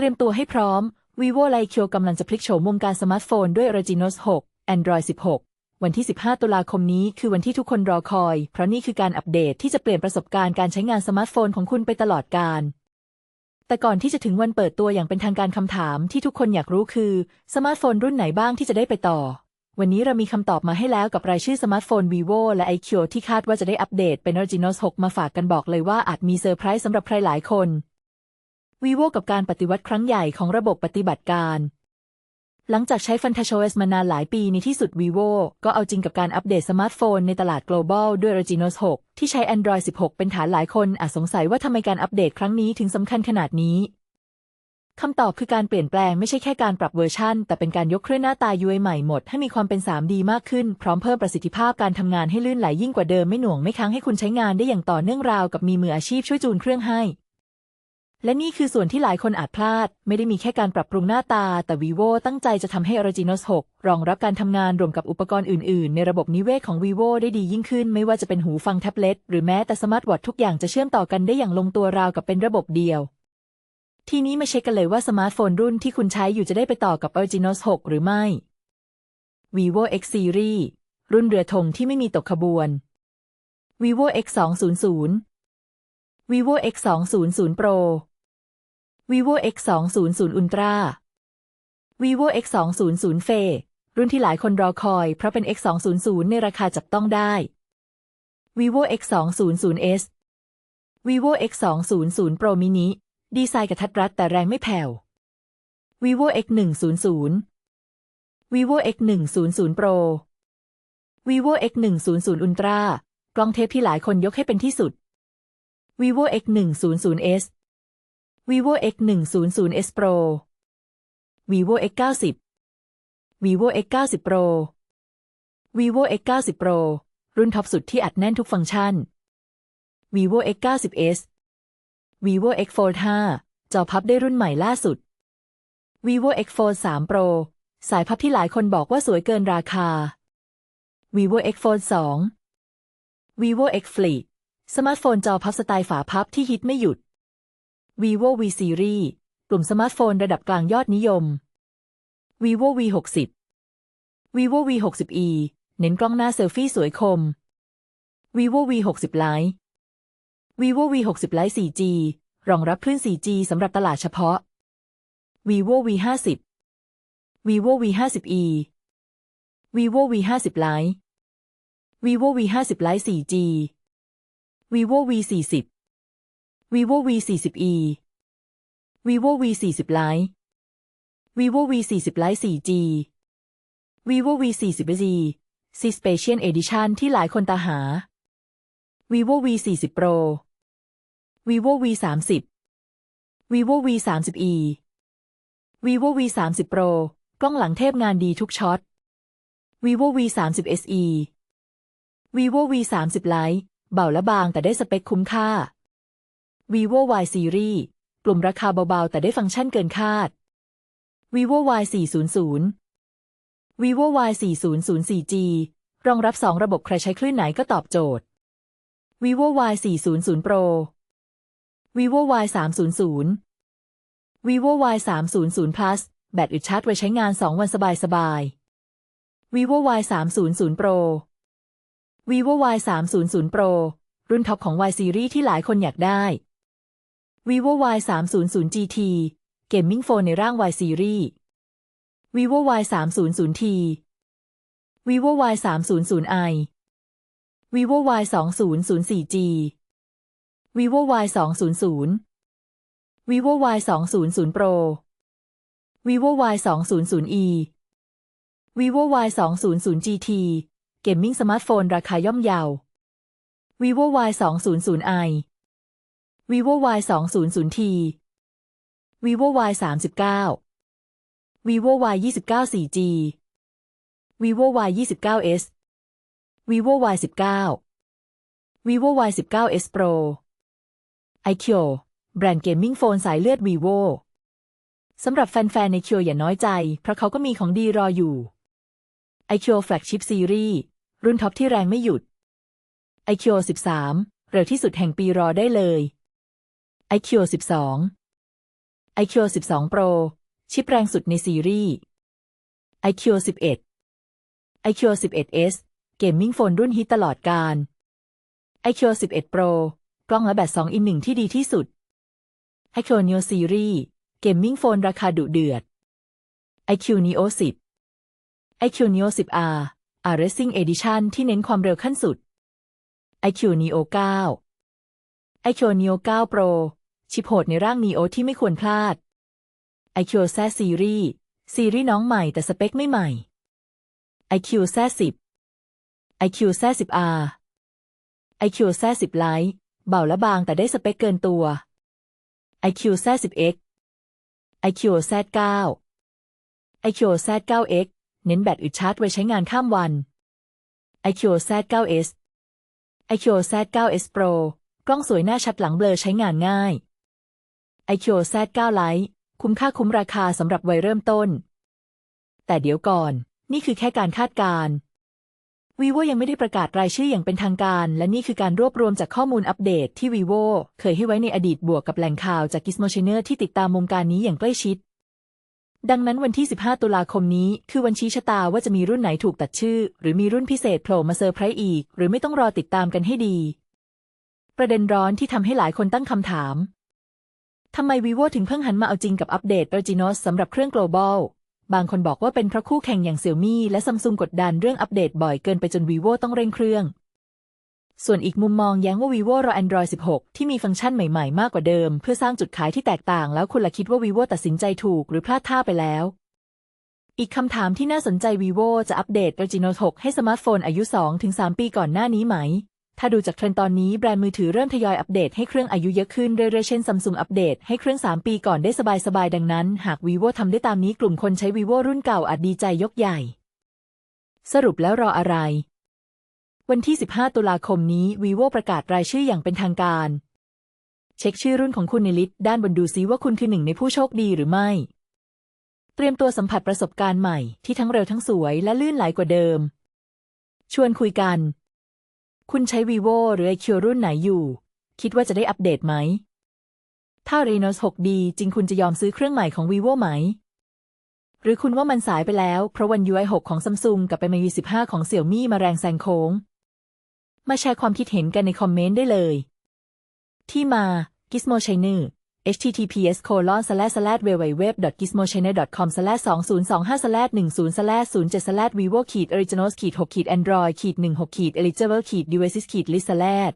เตรียมตัวให้พร้อม vivo l i q กำลังจะพลิกโฉมวงการสมาร์ทโฟนด้วย Reginos 6 Android 16 วันที่ 15 ตุลาคมนี้คือวันที่ทุกคนรอคอย เพราะนี่คือการอัปเดตที่จะเปลี่ยนประสบการณ์การใช้งานสมาร์ทโฟนของคุณไปตลอดกาลแต่ก่อนที่จะถึงวันเปิดตัวอย่างเป็นทางการคำถามที่ทุกคนอยากรู้คือ สมาร์ทโฟนรุ่นไหนบ้างที่จะได้ไปต่อ วันนี้เรามีคำตอบมาให้แล้วกับรายชื่อสมาร์ทโฟน vivo และ iqoo ที่คาดว่าจะได้อัปเดตเป็น Reginos 6 มาฝากกันบอกเลยว่าอาจมีเซอร์ไพรส์สำหรับใครหลายคน vivo กับการปฏิวัติครั้งใหญ่ของระบบปฏิบัติการ หลังจากใช้ FantaSOS มานานหลายปีในที่สุด vivo ก็เอาจริงกับการอัปเดตสมาร์ทโฟนในตลาด global ด้วย Reginos 6 ที่ใช้ Android 16 เป็นฐานหลายคนอาจสงสัยว่าทำไมการอัปเดตครั้งนี้ถึงสำคัญขนาดนี้คำตอบคือการเปลี่ยนแปลงไม่ใช่แค่การปรับเวอร์ชันแต่เป็นการยกเครื่องหน้าตา UI ใหม่หมด ให้มีความเป็น 3D มากขึ้น พร้อมเพิ่มประสิทธิภาพการทำงานให้ลื่นไหลยิ่งกว่าเดิมไม่หน่วงไม่ค้างให้คุณใช้งานได้อย่างต่อเนื่องราวกับมีมืออาชีพช่วยจูนเครื่องให้ และนี่คือส่วนที่หลายคนอาจพลาด ไม่ได้มีแค่การปรับปรุงหน้าตา แต่ vivo ตั้งใจจะทำให้ Reginos 6 รองรับการทำงานรวมกับอุปกรณ์อื่น ๆ ในระบบนิเวศของ vivo ได้ดียิ่งขึ้น ไม่ว่าจะเป็นหูฟังแท็บเล็ตหรือแม้แต่สมาร์ทวอททุกอย่างจะเชื่อมต่อกันได้อย่างลงตัวราวกับเป็นระบบเดียว ทีนี้มาเช็คกันเลยว่าสมาร์ทโฟนรุ่นที่คุณใช้อยู่จะได้ไปต่อกับ Reginos 6 หรือไม่ vivo x series รุ่นเรือธงที่ไม่มีตกขบวน vivo x 2 0 0 vivo x 2 0 0 pro vivo x 2 0 0 ultra vivo x 2 0 0 f e รุ่นที่หลายคนรอคอย เพราะเป็น x 2 0 0ในราคาจับต้องได้ vivo x 2 0 0 s vivo x 2 0 0 pro mini ดีไซน์กระทัดรัดแต่แรงไม่แผ่ว vivo x 1 0 0 vivo x 1 0 0 pro vivo x 1 0 0 ultra กล้องเทปที่หลายคนยกให้เป็นที่สุด vivo x 1 0 0 s vivo x 1 0 0 s pro vivo x 90 vivo x 90 pro vivo x 90 pro รุ่นท็อปสุดที่อัดแน่นทุกฟังก์ชัน vivo x 90 s vivo x fold 5 จอพับได้รุ่นใหม่ล่าสุด vivo x fold 3 pro สายพับที่หลายคนบอกว่าสวยเกินราคา vivo x fold 2 vivo x flip สมาร์ทโฟนจอพับสไตล์ฝาพับที่ฮิตไม่หยุด vivo v series กลุ่มสมาร์ทโฟนระดับกลางยอดนิยม vivo v 60 vivo v 60 e เน้นกล้องหน้าเซลฟี่สวยคม vivo v 60 lite vivo v 60 lite 4G รองรับคลื่น 4G สำหรับตลาดเฉพาะ vivo v 50 vivo v 50 e vivo v 50 lite vivo v 50 lite 4G vivo v 40 vivo v 40 e vivo v 40 lite vivo v 40 lite 4G vivo v 40 G C Special Edition ที่หลายคนตาหา vivo v 40 pro vivo v 30 vivo v 30 e vivo v 30 pro กล้องหลังเทพงานดีทุกช็อต vivo v 30 se vivo v 30 lite เบาและบางแต่ได้สเปคคุ้มค่า vivo y series กลุ่มราคาเบาๆ แต่ได้ฟังก์ชันเกินคาด vivo y 400 vivo y 400 4G รองรับ 2 ระบบใครใช้คลื่นไหนก็ตอบโจทย์ vivo y 400 pro vivo y 300 vivo y 300 plus แบตอึดชาร์จไว้ใช้งาน 2 วันสบายๆ vivo y 300 pro vivo y 300 pro รุ่นท็อปของ Y series ที่หลายคนอยากได้ vivo y 300 GT เกมมิ่งโฟนในร่าง Y series vivo y 300 T vivo y 300 i vivo y 200 4G vivo y 200 vivo y 200 pro vivo y 200 e vivo y 200 GT เกมมิ่งสมาร์ทโฟนราคาย่อมเยา vivo y 200 i vivo y 200 t vivo y 39 vivo y 29 4G vivo y 29 s vivo y 19 vivo y 19 s pro iQ แบรนด์เกมมิ่งโฟนสายเลือด vivo สำหรับแฟนๆ ใน Q อย่าน้อยใจ เพราะเขาก็มีของดีรออยู่ iQ Flagship Series รุ่นท็อปที่แรงไม่หยุด iQ 13 เร็วที่สุดแห่งปีรอได้เลย iQ 12 iQ 12 Pro ชิปแรงสุดในซีรีส์ iQ 11 iQ 11s เกมมิ่งโฟนรุ่นฮิตตลอดการ iQ 11 Pro กล้องและแบต2 in 1ที่ดีที่สุด iQ Neo Series เกมมิ่งโฟนราคาดุเดือด iQ Neo 10 iQ Neo 10R R Racing Edition ที่เน้นความเร็วขั้นสุด iQ Neo 9 iQ Neo 9 Pro ชิโหดในร่าง Neo ที่ไม่ควรพลาด iQ Z Series ซีรีส์น้องใหม่แต่สเปคไม่ใหม่ iQ Z 10 iQ Z 10R iQ Z 10 Lite เบาและบางแต่ได้สเปคเกินตัว iQ Z 10X iQ Z 9 iQ Z 9X เน้นแบตอึดชาร์จไว้ใช้งานข้ามวัน iQ Z 9S iQ Z 9S Pro กล้องสวยหน้าชัดหลังเบลอใช้งานง่าย iQ Z 9 Lite คุ้มค่าคุ้มราคาสำหรับวัยเริ่มต้น แต่เดี๋ยวก่อน นี่คือแค่การคาดการณ์ vivo ยังไม่ได้ประกาศรายชื่ออย่างเป็นทางการ และนี่คือการรวบรวมจากข้อมูลอัปเดตที่ vivo เคยให้ไว้ในอดีตบวกกับแหล่งข่าวจาก Gizmo Channel ที่ติดตามวงการนี้อย่างใกล้ชิด ดังนั้นวันที่ 15 ตุลาคมนี้คือวันชี้ชะตาว่าจะมีรุ่นไหนถูกตัดชื่อ หรือมีรุ่นพิเศษโผล่มาเซอร์ไพรส์อีก หรือไม่ต้องรอติดตามกันให้ดี ประเด็นร้อนที่ทำให้หลายคนตั้งคำถาม ทำไม vivo ถึงเพิ่งหันมาเอาจริงกับอัปเดต Reginos สำหรับเครื่อง global บางคนบอกว่าเป็นเพราะคู่แข่งอย่าง Xiaomi และ Samsung กดดันเรื่องอัปเดตบ่อยเกินไปจน vivo ต้องเร่งเครื่อง ส่วนอีกมุมมองแย้งว่า vivo รอ Android 16 ที่มีฟังก์ชันใหม่ๆ มากกว่าเดิม เพื่อสร้างจุดขายที่แตกต่าง แล้วคุณล่ะคิดว่า vivo ตัดสินใจถูกหรือพลาดท่าไปแล้ว อีกคำถามที่น่าสนใจ vivo จะอัปเดต Reginos 6 ให้สมาร์ทโฟนอายุ 2-3 ปีก่อนหน้านี้ไหม ถ้าดูจากเทรนด์ตอนนี้แบรนด์มือถือเริ่มทยอยอัปเดตให้เครื่องอายุเยอะขึ้นเรื่อยๆ เช่น Samsung อัปเดตให้เครื่อง 3 ปีก่อนได้สบายๆ ดังนั้น หาก vivo ทำได้ตามนี้กลุ่มคนใช้ vivo รุ่นเก่าอาจดีใจยกใหญ่ สรุปแล้วรออะไร วันที่ 15 ตุลาคมนี้ vivo ประกาศรายชื่ออย่างเป็นทางการ เช็คชื่อรุ่นของคุณในลิสต์ด้านบนดูซิว่าคุณคือหนึ่งในผู้โชคดีหรือไม่ เตรียมตัวสัมผัสประสบการณ์ใหม่ที่ทั้งเร็วทั้งสวยและลื่นไหลกว่าเดิม ชวนคุยกัน คุณใช้ vivo หรือ iQ รุ่นไหนอยู่ คิดว่าจะได้อัปเดตไหม ถ้า Reno 6D จริงคุณจะยอมซื้อเครื่องใหม่ของ vivo ไหม หรือคุณว่ามันสายไปแล้ว เพราะวัน UI 6ของ Samsung กับไป MIUI 15 ของ Xiaomi มาแรงแซงโค้ง มาแชร์ความคิดเห็นกันในคอมเมนต์ได้เลย ที่มา GizmoChina https colon slash slash www gizmo channel com slash 2025 slash 10 slash 07 slash vivo ขีด originals ขีด6ขีด android ขีด16ขีด eligible ขีด devices ขีด list slash